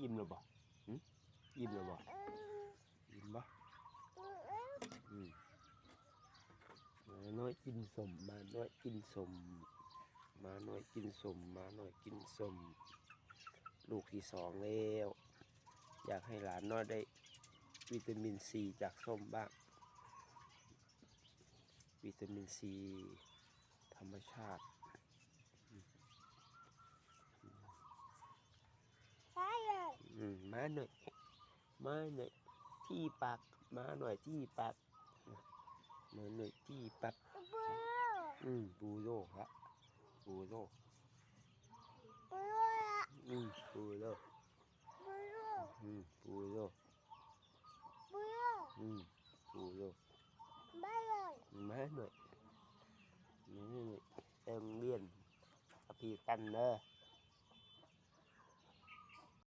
อิ่มแล้วบ่หึอิ่มแล้วบ่อิ่มบ่อืมมาน้อยกินสมมาน้อยกินสมมาน้อยกินสมมาน้อยกินสมลูกที่สองแล้ว อยากให้หลานน้อยได้วิตามินซีจากส้มบ้าง วิตามินซีธรรมชาติ ใช่เลย อื มมาหน่อย มาหน่อย ที่ปากมาหน่อยที่ปากมาหน่อยที่ปากบูอืมปูโรครับปูโรบูอะอืมปูโรบูอืมปูโรบูอืมปูโรไม่เลยมาหน่อยมาหน่อยเต็มเรียนอภิกันเด้อ